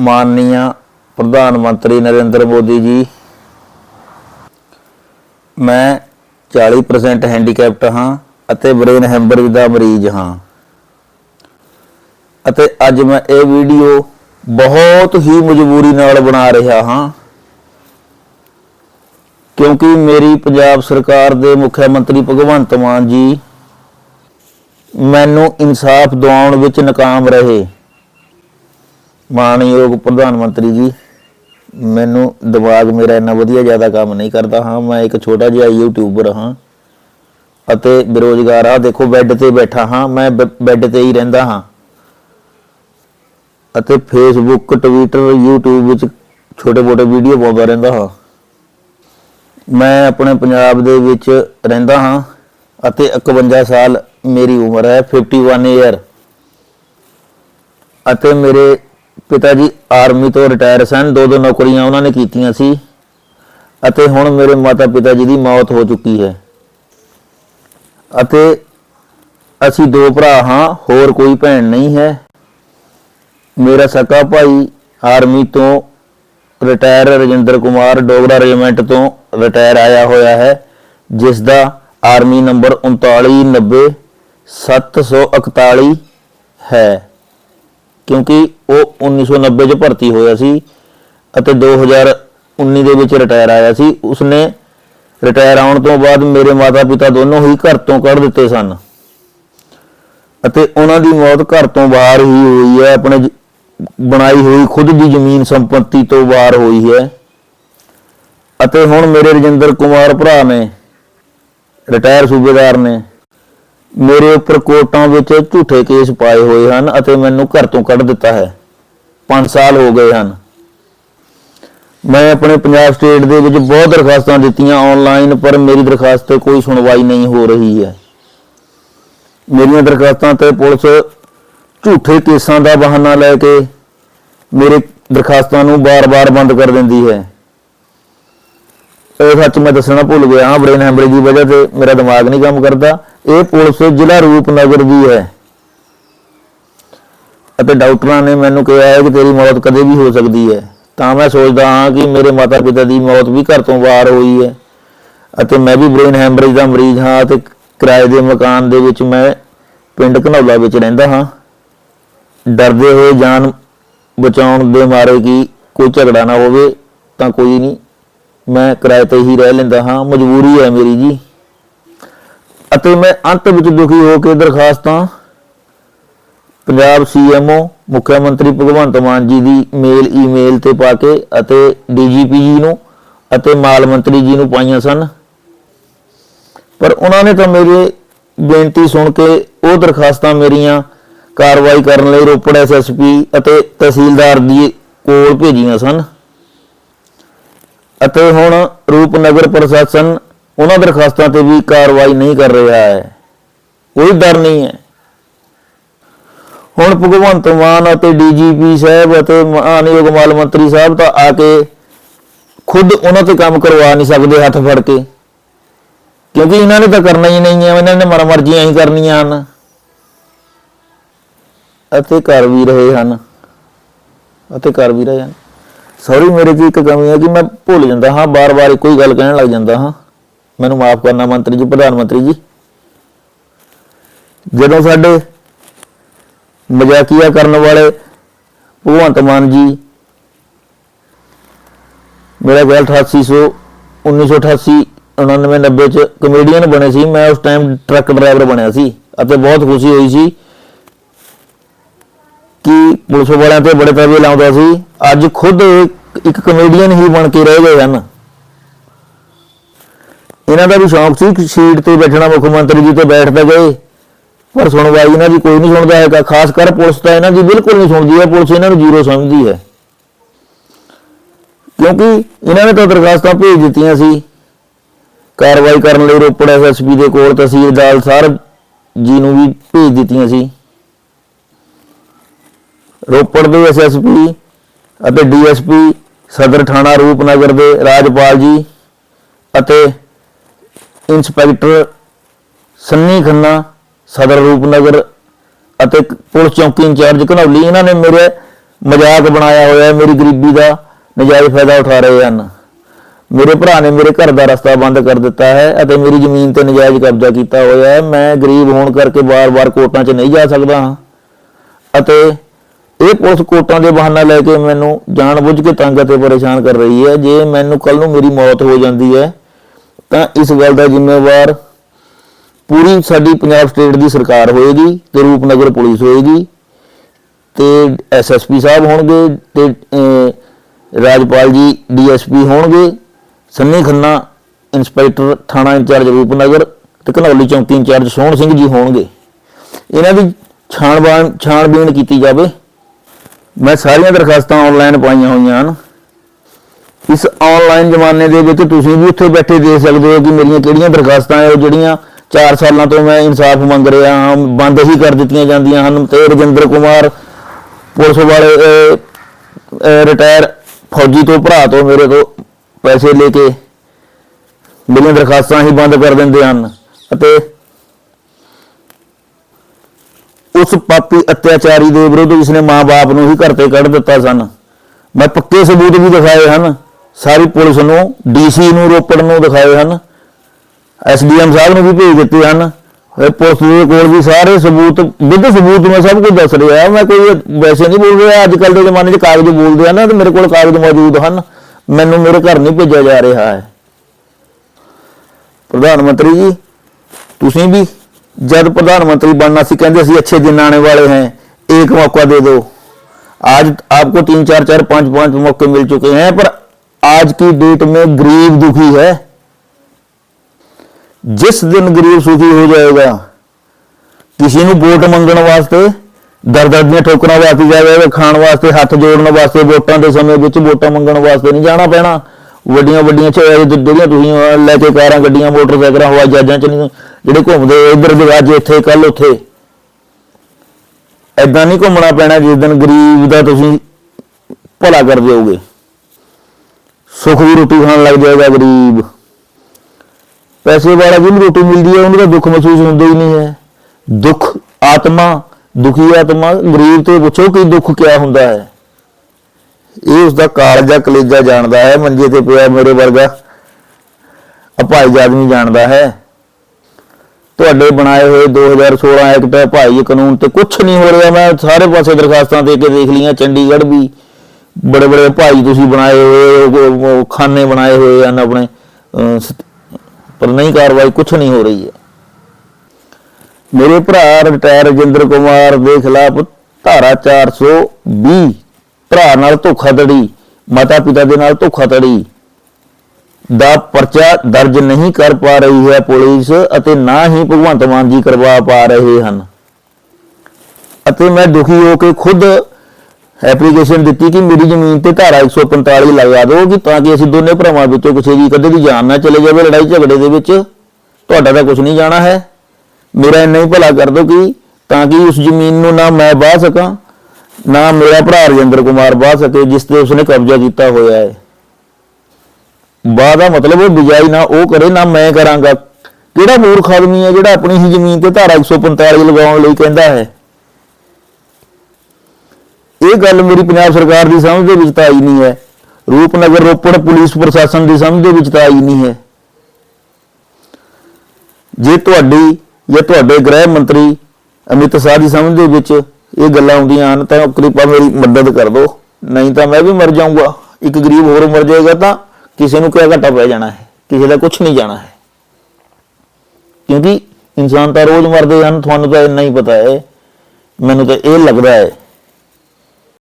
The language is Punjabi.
ਮਾਨਨੀਆ ਪ੍ਰਧਾਨ ਮੰਤਰੀ ਨਰਿੰਦਰ ਮੋਦੀ ਜੀ। ਮੈਂ 40% ਹੈਂਡੀਕੈਪਟ ਹਾਂ ਅਤੇ ਬ੍ਰੇਨ ਹੈਮਰੇਜ ਦਾ ਮਰੀਜ਼ ਹਾਂ। ਅਤੇ ਅੱਜ ਮੈਂ ਇਹ ਵੀਡੀਓ ਬਹੁਤ ਹੀ ਮਜਬੂਰੀ ਨਾਲ ਬਣਾ ਰਿਹਾ ਹਾਂ। ਕਿਉਂਕਿ ਮੇਰੀ ਪੰਜਾਬ ਸਰਕਾਰ ਦੇ ਮੁੱਖ ਮੰਤਰੀ ਭਗਵੰਤ ਮਾਨ ਜੀ ਮੈਨੂੰ ਇਨਸਾਫ ਦਿਵਾਉਣ ਵਿੱਚ ਨਾਕਾਮ ਰਹੇ। ਮਾਣਯੋਗ ਪ੍ਰਧਾਨ ਮੰਤਰੀ ਜੀ, ਮੈਨੂੰ ਦਿਮਾਗ ਮੇਰਾ ਇੰਨਾ ਵਧੀਆ ਜ਼ਿਆਦਾ ਕੰਮ ਨਹੀਂ ਕਰਦਾ, ਹਾਂ, ਮੈਂ ਇੱਕ ਛੋਟਾ ਜਿਹਾ ਯੂਟਿਊਬਰ ਹਾਂ ਅਤੇ ਬੇਰੋਜ਼ਗਾਰ ਆ, ਦੇਖੋ ਬੈੱਡ ਤੇ ਬੈਠਾ ਹਾਂ, ਮੈਂ ਬ- ਬੈੱਡ ਤੇ ਹੀ ਰਹਿੰਦਾ ਹਾਂ ਅਤੇ ਫੇਸਬੁੱਕ ਟਵਿੱਟਰ YouTube ਵਿੱਚ ਛੋਟੇ-ਮੋਟੇ ਵੀਡੀਓ ਪਾਉਂਦਾ ਰਹਿੰਦਾ ਹਾਂ। ਮੈਂ ਆਪਣੇ ਪੰਜਾਬ ਦੇ ਵਿੱਚ ਰਹਿੰਦਾ ਹਾਂ ਅਤੇ 51 ਸਾਲ ਮੇਰੀ ਉਮਰ ਹੈ 51 ਈਅਰ ਅਤੇ ਮੇਰੇ ਪਿਤਾ ਜੀ, ਆਰਮੀ ਤੋਂ ਰਿਟਾਇਰ ਸਨ, ਦੋ ਦੋ ਨੌਕਰੀਆਂ ਉਹਨਾਂ ਨੇ ਕੀਤੀਆਂ ਸੀ ਅਤੇ ਹੁਣ ਮੇਰੇ ਮਾਤਾ ਪਿਤਾ ਜੀ ਦੀ ਮੌਤ ਹੋ ਚੁੱਕੀ ਹੈ। ਅਤੇ ਅਸੀਂ ਦੋ ਭਰਾ ਹਾਂ, ਹੋਰ ਕੋਈ ਭੈਣ ਨਹੀਂ ਹੈ। ਮੇਰਾ ਸਕਾ ਭਾਈ ਆਰਮੀ ਤੋਂ ਰਿਟਾਇਰ ਰਜਿੰਦਰ ਕੁਮਾਰ ਡੋਗਰਾ ਰੈਜੀਮੈਂਟ ਤੋਂ ਰਿਟਾਇਰ ਆਇਆ ਹੋਇਆ ਹੈ, ਜਿਸ ਦਾ ਆਰਮੀ ਨੰਬਰ 3990 741 ਹੈ। ਕਿਉਂਕਿ ਉਹ 1990 ਚ ਭਰਤੀ ਹੋਇਆ ਸੀ ਅਤੇ 2019 ਦੇ ਵਿੱਚ ਰਿਟਾਇਰ ਆਇਆ ਸੀ। ਉਸਨੇ ਰਿਟਾਇਰ ਆਉਣ ਤੋਂ ਬਾਅਦ ਮੇਰੇ ਮਾਤਾ ਪਿਤਾ ਦੋਨੋਂ ਹੀ ਘਰ ਤੋਂ ਕੱਢ ਦਿੱਤੇ ਸਨ। ਅਤੇ ਉਹਨਾਂ ਦੀ ਮੌਤ ਘਰ ਤੋਂ ਬਾਹਰ ਹੀ ਹੋਈ ਹੈ। ਆਪਣੇ ਜ- ਬਣਾਈ ਹੋਈ ਖੁਦ ਦੀ ਜ਼ਮੀਨ ਸੰਪਤੀ ਤੋਂ ਬਾਹਰ ਹੋਈ ਹੈ। ਅਤੇ ਹੁਣ ਮੇਰੇ ਰਜਿੰਦਰ ਕੁਮਾਰ ਭਰਾ ਨੇ, ਰਿਟਾਇਰ ਸੂਬੇਦਾਰ ਨੇ। ਮੇਰੇ ਉੱਪਰ ਕੋਰਟਾਂ ਵਿੱਚ ਝੂਠੇ ਕੇਸ ਪਾਏ ਹੋਏ ਹਨ ਅਤੇ ਮੈਨੂੰ ਘਰ ਤੋਂ ਕੱਢ ਦਿੱਤਾ ਹੈ। 5 ਸਾਲ ਹੋ ਗਏ ਹਨ। ਮੈਂ ਆਪਣੇ ਪੰਜਾਬ ਸਟੇਟ ਦੇ ਵਿੱਚ ਬਹੁਤ ਦਰਖਾਸਤਾਂ ਦਿੱਤੀਆਂ ਆਨਲਾਈਨ ਪਰ ਮੇਰੀ ਦਰਖਾਸਤ ਤੇ ਕੋਈ ਸੁਣਵਾਈ ਨਹੀਂ ਹੋ ਰਹੀ ਹੈ। ਮੇਰੀਆਂ ਦਰਖਾਸਤਾਂ ਤੇ ਪੁਲਿਸ ਝੂਠੇ ਕੇਸਾਂ ਦਾ ਬਹਾਨਾ ਲੈ ਕੇ ਮੇਰੇ ਦਰਖਾਸਤਾਂ ਨੂੰ ਬਾਰ-ਬਾਰ ਬੰਦ ਕਰ ਦਿੰਦੀ ਹੈ। ਇਹ ਸੱਚ ਮੈਂ ਦੱਸਣਾ ਭੁੱਲ ਗਿਆ। ਹਾਂ ਬ੍ਰੇਨ ਹੈਮਰੇਜ ਦੀ ਵਜ੍ਹਾ ਤੇ ਮੇਰਾ ਦਿਮਾਗ ਨਹੀਂ ਕੰਮ ਕਰਦਾ। ਇਹ ਪੁਲਿਸ ਜ਼ਿਲ੍ਹਾ ਰੂਪਨਗਰ ਦੀ ਹੈ। ਅਤੇ ਡਾਕਟਰਾਂ ਨੇ ਮੈਨੂੰ ਕਿਹਾ ਹੈ ਕਿ ਤੇਰੀ ਮੌਤ ਕਦੇ ਵੀ ਹੋ ਸਕਦੀ ਹੈ। ਤਾਂ ਮੈਂ ਸੋਚਦਾ ਹਾਂ ਕਿ ਮੇਰੇ ਮਾਤਾ ਪਿਤਾ ਦੀ ਮੌਤ ਵੀ ਘਰ ਤੋਂ ਬਾਹਰ ਹੋਈ ਹੈ। ਅਤੇ ਮੈਂ ਵੀ ਬ੍ਰੇਨ ਹੈਮਰੇਜ ਦਾ ਮਰੀਜ਼ ਹਾਂ ਅਤੇ ਕਿਰਾਏ ਦੇ ਮਕਾਨ ਦੇ ਵਿੱਚ ਮੈਂ ਪਿੰਡ ਘਨੌਲਾ ਵਿੱਚ ਰਹਿੰਦਾ ਹਾਂ। ਡਰਦੇ ਹੋਏ ਜਾਨ ਬਚਾਉਣ ਦੇ ਮਾਰੇ ਕਿ ਕੋਈ ਝਗੜਾ ਨਾ ਹੋਵੇ ਤਾਂ ਕੋਈ ਨਹੀਂ। ਮੈਂ ਕਿਰਾਏ ਤੇ ਹੀ ਰਹਿ ਲੈਂਦਾ ਹਾਂ। ਮਜਬੂਰੀ ਹੈ ਮੇਰੀ ਜੀ। ਅਤੇ ਮੈਂ ਅੰਤ ਵਿੱਚ ਦੁਖੀ ਹੋ ਕੇ ਦਰਖਾਸਤਾਂ ਪੰਜਾਬ ਸੀਐਮਓ ਮੁੱਖ ਮੰਤਰੀ ਭਗਵੰਤ ਮਾਨ ਜੀ ਦੀ ਮੇਲ, ਈਮੇਲ ਤੇ ਪਾ ਕੇ ਅਤੇ ਡੀਜੀਪੀ ਜੀ ਨੂੰ ਅਤੇ ਮਾਲ ਮੰਤਰੀ ਜੀ ਨੂੰ ਪਾਈਆਂ ਸਨ। ਪਰ ਉਹਨਾਂ ਨੇ ਤਾਂ ਮੇਰੇ ਬੇਨਤੀ ਸੁਣ ਕੇ ਉਹ ਦਰਖਾਸਤਾਂ ਮੇਰੀਆਂ ਕਾਰਵਾਈ ਕਰਨ ਲਈ ਰੋਪੜ ਐਸਐਸਪੀ ਅਤੇ ਤਹਿਸੀਲਦਾਰ ਦੀ ਕੋਲ ਭੇਜੀਆਂ ਸਨ। ਅਤੇ ਹੁਣ ਰੂਪਨਗਰ ਪ੍ਰਸ਼ਾਸਨ ਉਹਨਾਂ ਦਰਖਾਸਤਾਂ ਤੇ ਵੀ ਕਾਰਵਾਈ ਨਹੀਂ ਕਰ ਰਿਹਾ ਹੈ। ਕੋਈ ਡਰ ਨਹੀਂ ਹੈ। ਹੁਣ ਭਗਵੰਤ ਮਾਨ ਅਤੇ ਡੀਜੀਪੀ ਸਾਹਿਬ ਅਤੇ ਮਾਨਯੋਗ ਮਾਲ ਮੰਤਰੀ ਸਾਹਿਬ ਤਾਂ ਆ ਕੇ ਖੁਦ ਉਹਨਾਂ ਤੇ ਕੰਮ ਕਰਵਾ ਨਹੀਂ ਸਕਦੇ, ਹੱਥ ਫੜ ਕੇ। ਕਿਉਂਕਿ ਇਹਨਾਂ ਨੇ ਤਾਂ ਕਰਨਾ ਹੀ ਨਹੀਂ ਹੈ, ਇਹਨਾਂ ਨੇ ਮਰ ਮਰਜ਼ੀਆਂ ਹੀ ਕਰਨੀਆਂ ਹਨ। ਅਤੇ ਕਰ ਵੀ ਰਹੇ ਹਨ। ਅਤੇ ਕਰ ਵੀ ਰਹੇ ਹਨ। ਸੌਰੀ ਮੇਰੇ 'ਚ ਇੱਕ ਕਮੀ ਹੈ ਕਿ ਮੈਂ ਭੁੱਲ ਜਾਂਦਾ ਹਾਂ, ਬਾਰ-ਬਾਰ ਇੱਕੋ ਹੀ ਗੱਲ ਕਹਿਣ ਲੱਗ ਜਾਂਦਾ ਹਾਂ। ਮੈਨੂੰ ਮਾਫ ਕਰਨਾ ਮੰਤਰੀ ਜੀ, ਪ੍ਰਧਾਨ ਮੰਤਰੀ ਜੀ। ਜਦੋਂ ਸਾਡੇ ਮਜ਼ਾਕੀਆ ਕਰਨ ਵਾਲੇ ਭਗਵੰਤ ਮਾਨ ਜੀ, ਮੇਰਾ ਖਿਆਲ 8800 1988 99 90 ਚ ਕਮੇਡੀਅਨ ਬਣੇ ਸੀ। ਮੈਂ ਉਸ ਟਾਈਮ ਟਰੱਕ ਡਰਾਈਵਰ ਬਣਿਆ ਸੀ ਅਤੇ ਬਹੁਤ ਖੁਸ਼ੀ ਹੋਈ ਸੀ ਕਿ ਪੁਲਿਸ ਵਾਲਿਆਂ ਤੇ ਬੜੇ ਤਵੇ ਲਾਉਂਦਾ ਸੀ। ਅੱਜ ਖੁਦ ਇੱਕ- ਇੱਕ ਕਮੇਡੀਅਨ ਹੀ ਬਣ ਕੇ ਰਹਿ ਗਏ ਹਨ। ਇਹਨਾਂ ਦਾ ਵੀ ਸ਼ੌਂਕ ਸੀ ਕਿ ਸੀਟ ਤੇ ਬੈਠਣਾ ਮੁੱਖ ਮੰਤਰੀ ਜੀ ਤੇ ਬੈਠ ਗਏ। ਪਰ ਸੁਣਵਾਈ ਇਹਨਾਂ ਦੀ ਕੋਈ ਨਹੀਂ ਸੁਣਦਾ ਹੈਗਾ। ਖਾਸ ਕਰ ਪੁਲਿਸ ਤਾਂ ਇਹਨਾਂ ਦੀ ਬਿਲਕੁਲ ਨਹੀਂ ਸੁਣਦੀ ਹੈ। ਪੁਲਿਸ ਇਹਨਾਂ ਨੂੰ ਜ਼ੀਰੋ ਸਮਝਦੀ ਹੈ। ਕਿਉਂਕਿ ਇਹਨਾਂ ਨੇ ਤਾਂ ਦਰਖਾਸਤਾਂ ਭੇਜ ਦਿੱਤੀਆਂ ਸੀ। ਕਾਰਵਾਈ ਕਰਨ ਲਈ ਰੋਪੜ ਐਸਐਸਪੀ ਦੇ ਕੋਲ ਤਹਿਸੀਲਦਾਰ ਸਾਹਿਬ ਜੀ ਨੂੰ ਵੀ ਭੇਜ ਦਿੱਤੀਆਂ ਸੀ। ਰੋਪੜ ਦੇ ਐਸਐਸਪੀ ਅਤੇ ਡੀਐਸਪੀ ਸਦਰ ਥਾਣਾ ਰੂਪਨਗਰ ਦੇ ਰਾਜਪਾਲ ਜੀ ਅਤੇ ਇੰਸਪੈਕਟਰ ਸੰਨੀ ਖੰਨਾ, ਸਦਰ ਰੂਪਨਗਰ ਅਤੇ ਪੁਲਿਸ ਚੌਕੀ ਇੰਚਾਰਜ ਘਨੌਲੀ, ਇਹਨਾਂ ਨੇ ਮੇਰੇ ਮਜ਼ਾਕ ਬਣਾਇਆ ਹੋਇਆ ਮੇਰੀ ਗਰੀਬੀ ਦਾ ਨਜਾਇਜ਼ ਫਾਇਦਾ ਉਠਾ ਰਹੇ ਹਨ। ਮੇਰੇ ਭਰਾ ਨੇ ਮੇਰੇ ਘਰ ਦਾ ਰਸਤਾ ਬੰਦ ਕਰ ਦਿੱਤਾ ਹੈ ਅਤੇ ਮੇਰੀ ਜ਼ਮੀਨ ਤੇ ਨਜਾਇਜ਼ ਕਬਜ਼ਾ ਕੀਤਾ ਹੋਇਆ ਹੈ। ਮੈਂ ਗਰੀਬ ਹੋਣ ਕਰਕੇ ਵਾਰ-ਵਾਰ ਕੋਰਟਾਂ 'ਚ ਨਹੀਂ ਜਾ ਸਕਦਾ ਹਾਂ। ਅਤੇ ਇਹ ਪੁਲਿਸ ਕੋਰਟਾਂ ਦੇ ਬਹਾਨਾ ਲੈ ਕੇ ਮੈਨੂੰ ਜਾਣਬੁੱਝ ਕੇ ਤੰਗ ਅਤੇ ਪਰੇਸ਼ਾਨ ਕਰ ਰਹੀ ਹੈ। ਜੇ ਮੈਨੂੰ ਕੱਲ ਨੂੰ ਮੇਰੀ ਮੌਤ ਹੋ ਜਾਂਦੀ ਹੈ ਤਾਂ ਇਸ ਗੱਲ ਦਾ ਜ਼ਿੰਮੇਵਾਰ ਪੂਰੀ ਸਾਡੀ ਪੰਜਾਬ ਸਟੇਟ ਦੀ ਸਰਕਾਰ ਹੋਏਗੀ ਤੇ ਰੂਪਨਗਰ ਪੁਲਿਸ ਹੋਏਗੀ ਤੇ ਐਸਐਸਪੀ ਸਾਹਿਬ ਹੋਣਗੇ ਤੇ ਰਾਜਪਾਲ ਜੀ ਡੀਐਸਪੀ ਹੋਣਗੇ। ਸੰਨੀ ਖੰਨਾ, ਇੰਸਪੈਕਟਰ ਥਾਣਾ ਇੰਚਾਰਜ ਰੂਪਨਗਰ ਤੇ ਘਨੌਲੀ ਚੌਂਕੀ ਇੰਚਾਰਜ ਸੋਹਣ ਸਿੰਘ ਜੀ ਹੋਣਗੇ। ਇਹਨਾਂ ਦੀ ਛਾਣਬਾਣ ਛਾਣਬੀਣ ਕੀਤੀ ਜਾਵੇ। ਮੈਂ ਸਾਰੀਆਂ ਦਰਖਾਸਤਾਂ ਆਨਲਾਈਨ ਪਾਈਆਂ ਹੋਈਆਂ ਹਨ। ਇਸ ਆਨਲਾਈਨ ਜ਼ਮਾਨੇ ਦੇ ਵਿੱਚ ਤੁਸੀਂ ਵੀ ਉੱਥੇ ਬੈਠੇ ਦੇਖ ਸਕਦੇ ਹੋ ਕਿ ਮੇਰੀਆਂ ਕਿਹੜੀਆਂ ਦਰਖਾਸਤਾਂ ਹੈ, ਉਹ ਜਿਹੜੀਆਂ 4 ਸਾਲਾਂ ਤੋਂ ਮੈਂ ਇਨਸਾਫ ਮੰਗ ਰਿਹਾ ਹਾਂ, ਬੰਦ ਹੀ ਕਰ ਦਿੱਤੀਆਂ ਜਾਂਦੀਆਂ ਹਨ। ਤੇ ਰਜਿੰਦਰ ਕੁਮਾਰ, ਪੁਲਿਸ ਵਾਲੇ ਰਿਟਾਇਰ ਫੌਜੀ ਤੋਂ, ਭਰਾ ਤੋਂ, ਮੇਰੇ ਤੋਂ ਪੈਸੇ ਲੈ ਕੇ ਮੇਰੀਆਂ ਦਰਖਾਸਤਾਂ ਹੀ ਬੰਦ ਕਰ ਦਿੰਦੇ ਹਨ। ਅਤੇ ਉਸ ਪਾਪੀ ਅਤਿਆਚਾਰੀ ਦੇ ਵਿਰੁੱਧ ਜਿਸਨੇ ਮਾਂ-ਬਾਪ ਨੂੰ ਹੀ ਘਰ ਤੇ ਕੱਢ ਦਿੱਤਾ ਸਨ। ਮੈਂ ਪੱਕੇ ਸਬੂਤ ਵੀ ਦਿਖਾਏ ਹਨ। ਸਾਰੀ ਪੁਲਿਸ ਨੂੰ ਡੀਸੀ ਨੂੰ ਰੋਪੜ ਨੂੰ ਦਿਖਾਏ ਹਨ ਐਸਡੀਐਮ ਸਾਹਿਬ ਨੂੰ ਵੀ ਭੇਜ ਦਿੱਤੇ ਹਨ ਇਹ ਪੁਲਿਸ ਦੇ ਕੋਲ ਵੀ ਸਾਰੇ ਸਬੂਤ ਵਿਦ ਸਬੂਤ ਮੈਂ ਸਭ ਕੁਝ ਦੱਸ ਰਿਹਾ ਮੈਂ ਕੋਈ ਵੈਸੇ ਨਹੀਂ ਬੋਲ ਰਿਹਾ ਅੱਜ ਕੱਲ ਦੇ ਜ਼ਮਾਨੇ 'ਚ ਕਾਗਜ਼ ਬੋਲਦੇ ਆ ਨਾ ਤੇ ਮੇਰੇ ਕੋਲ ਕਾਗਜ਼ ਮੌਜੂਦ ਹਨ ਮੈਨੂੰ ਮੇਰੇ ਘਰ ਨਹੀਂ ਭੇਜਿਆ ਜਾ ਰਿਹਾ ਹੈ ਪ੍ਰਧਾਨ ਮੰਤਰੀ ਜੀ ਤੁਸੀਂ ਵੀ जब प्रधानमंत्री बनना सी कहते सी अच्छे दिन आने वाले हैं एक मौका दे दो आज आपको तीन चार चार पांच पांच मौके मिल चुके हैं पर आज की डेट में गरीब दुखी है जिस दिन गरीब सुखी हो जाएगा ਕਿਸੇ ਨੂੰ ਵੋਟ ਮੰਗਣ ਵਾਸਤੇ ਦਰ ਦਰ ਦੀਆਂ ਠੋਕਰਾਂ ਵਾਸਤੇ ਜਾਵੇਗਾ ਖਾਣ ਵਾਸਤੇ ਹੱਥ ਜੋੜਨ ਵਾਸਤੇ ਵੋਟਾਂ ਦੇ ਸਮੇਂ ਵਿੱਚ ਵੋਟਾਂ ਮੰਗਣ ਵਾਸਤੇ ਨਹੀਂ ਜਾਣਾ ਪੈਣਾ ਵੱਡੀਆਂ ਵੱਡੀਆਂ ਚ ਜਿਹੜੀਆਂ ਤੁਸੀਂ ਅਹ, ਲੈ ਕੇ ਕਾਰਾਂ ਗੱਡੀਆਂ ਮੋਟਰਸਾਈਕਲਾਂ ਹਵਾਈ ਜਹਾਜ਼ਾਂ ਚ ਨਹੀਂ ਜਿਹੜੇ ਘੁੰਮਦੇ ਇੱਧਰ ਦੇ ਅੱਜ ਇੱਥੇ ਕੱਲ ਉੱਥੇ ਐਦਾਂ ਨਹੀਂ ਘੁੰਮਣਾ ਪੈਣਾ ਜਿਸ ਦਿਨ ਗਰੀਬ ਦਾ ਤੁਸੀਂ ਭਲਾ ਕਰ ਦਿਓਗੇ ਸੁੱਖ ਦੀ ਰੋਟੀ ਖਾਣ ਲੱਗ ਜਾਏਗਾ ਗਰੀਬ। ਪੈਸੇ ਵਾਲਾ ਜਿਹਨੂੰ ਰੋਟੀ ਮਿਲਦੀ ਹੈ, ਉਹਨੂੰ ਤਾਂ ਦੁੱਖ ਮਹਿਸੂਸ ਹੁੰਦਾ ਹੀ ਨਹੀਂ ਹੈ। ਦੁੱਖ ਆਤਮਾ, ਦੁਖੀ ਆਤਮਾ, ਗਰੀਬ ਤੋਂ ਪੁੱਛੋ ਕਿ ਦੁੱਖ ਕਿਆ ਹੁੰਦਾ ਹੈ। ਇਹ ਉਸ ਦਾ ਕਾਲਜਾ ਕਲੇਜਾ ਜਾਣਦਾ ਹੈ, ਮੰਜੇ ਤੇ ਪਿਆ ਮੇਰੇ ਵਰਗਾ। ਭਾਈ ਆਦਮੀ ਜਾਣਦਾ ਹੈ। ਤੁਹਾਡੇ ਬਣਾਏ ਹੋਏ 2016 ਐਕਟ ਹੈ ਭਾਈ ਕਾਨੂੰਨ ਤੇ ਕੁਝ ਨਹੀਂ ਹੋ ਰਿਹਾ, ਮੈਂ ਸਾਰੇ ਪਾਸੇ ਦਰਖਾਸਤਾਂ ਦੇ ਕੇ ਦੇਖ ਲਈਆਂ, ਚੰਡੀਗੜ੍ਹ ਵੀ। ਬੜੇ ਬੜੇ ਭਾਈ ਤੁਸੀਂ ਬਣਾਏ ਹੋਏ ਖਾਨੇ ਬਣਾਏ ਹੋਏ ਹਨ ਆਪਣੇ ਪਰ ਨਹੀਂ ਕਾਰਵਾਈ ਕੁਝ ਨਹੀਂ ਹੋ ਰਹੀ ਹੈ। ਮੇਰੇ ਭਰਾ ਰਿਟਾਇਰ ਰਜਿੰਦਰ ਕੁਮਾਰ ਦੇ ਖਿਲਾਫ ਧਾਰਾ 420 ਭਰਾ ਨਾਲ ਧੋਖਾਧੜੀ, ਮਾਤਾ ਪਿਤਾ ਦੇ ਨਾਲ ਧੋਖਾਧੜੀ ਦਾ ਪਰਚਾ ਦਰਜ ਨਹੀਂ ਕਰ ਪਾ ਰਹੀ ਹੈ ਪੁਲਿਸ ਅਤੇ ਨਾ ਹੀ ਭਗਵੰਤ ਮਾਨ ਜੀ ਕਰਵਾ ਪਾ ਰਹੇ ਹਨ। ਅਤੇ ਮੈਂ ਦੁਖੀ ਹੋ ਕੇ ਖੁਦ ਐਪਲੀਕੇਸ਼ਨ ਦਿੱਤੀ ਕਿ ਮੇਰੀ ਜ਼ਮੀਨ ਤੇ ਧਾਰਾ 145 ਲਗਾ ਦਿਓ ਕਿ ਤਾਂ ਕਿ ਅਸੀਂ ਦੋਨੇ ਭਰਾਵਾਂ ਵਿੱਚੋਂ ਕਿਸੇ ਦੀ ਕਦੇ ਦੀ ਜਾਨ ਨਾ ਚਲੇ ਜਾਵੇ ਲੜਾਈ ਝਗੜੇ ਦੇ ਵਿੱਚ। ਤੁਹਾਡਾ ਤਾਂ ਕੁਝ ਨਹੀਂ ਜਾਣਾ ਹੈ। ਮੇਰਾ ਇੰਨਾ ਹੀ ਭਲਾ ਕਰ ਦਿਓ ਕਿ ਤਾਂ ਕਿ ਉਸ ਜ਼ਮੀਨ ਨੂੰ ਨਾ ਮੈਂ ਬਾਹ ਸਕਾਂ, ਨਾ ਮੇਰਾ ਭਰਾ ਰਜਿੰਦਰ ਕੁਮਾਰ ਬਾਹ ਸਕੇ, ਜਿਸ ਤੇ ਉਸਨੇ ਕਬਜ਼ਾ ਕੀਤਾ ਹੋਇਆ ਹੈ। ਵਾਹ ਦਾ ਮਤਲਬ ਉਹ ਬਿਜਾਈ ਨਾ ਉਹ ਕਰੇ, ਨਾ ਮੈਂ ਕਰਾਂਗਾ। ਕਿਹੜਾ ਮੂਰਖ ਆਦਮੀ ਹੈ ਜਿਹੜਾ ਆਪਣੀ ਹੀ ਜ਼ਮੀਨ ਤੇ ਧਾਰਾ 145 ਲਗਾਉਣ ਲਈ ਕਹਿੰਦਾ ਹੈ? ਇਹ ਗੱਲ ਮੇਰੀ ਪੰਜਾਬ ਸਰਕਾਰ ਦੀ ਸਮਝ ਦੇ ਵਿੱਚ ਤਾਂ ਆਈ ਨਹੀਂ ਹੈ। ਰੂਪਨਗਰ ਰੋਪੜ ਪੁਲਿਸ ਪ੍ਰਸ਼ਾਸਨ ਦੀ ਸਮਝ ਦੇ ਵਿੱਚ ਤਾਂ ਆਈ ਨਹੀਂ ਹੈ। ਜੇ ਤੁਹਾਡੀ ਜਾਂ ਤੁਹਾਡੇ ਗ੍ਰਹਿ ਮੰਤਰੀ ਅਮਿਤ ਸ਼ਾਹ ਦੀ ਸਮਝ ਦੇ ਵਿੱਚ ਇਹ ਗੱਲਾਂ ਆਉਂਦੀਆਂ ਹਨ, ਤਾਂ ਕਿਰਪਾ ਮੇਰੀ ਮਦਦ ਕਰ ਦਿਓ। ਨਹੀਂ ਤਾਂ ਮੈਂ ਵੀ ਮਰ ਜਾਊਂਗਾ। ਇੱਕ ਗਰੀਬ ਹੋਰ ਮਰ ਜਾਏਗਾ ਤਾਂ ਕਿਸੇ ਨੂੰ ਕਿਆ ਘਾਟਾ ਪੈ ਜਾਣਾ ਹੈ? ਕਿਸੇ ਦਾ ਕੁਝ ਨਹੀਂ ਜਾਣਾ ਹੈ। ਕਿਉਂਕਿ ਇਨਸਾਨ ਤਾਂ ਰੋਜ਼ ਮਰਦੇ ਹਨ, ਤੁਹਾਨੂੰ ਤਾਂ ਇੰਨਾ ਹੀ ਪਤਾ ਹੈ। ਮੈਨੂੰ ਤਾਂ ਇਹ ਲੱਗਦਾ ਹੈ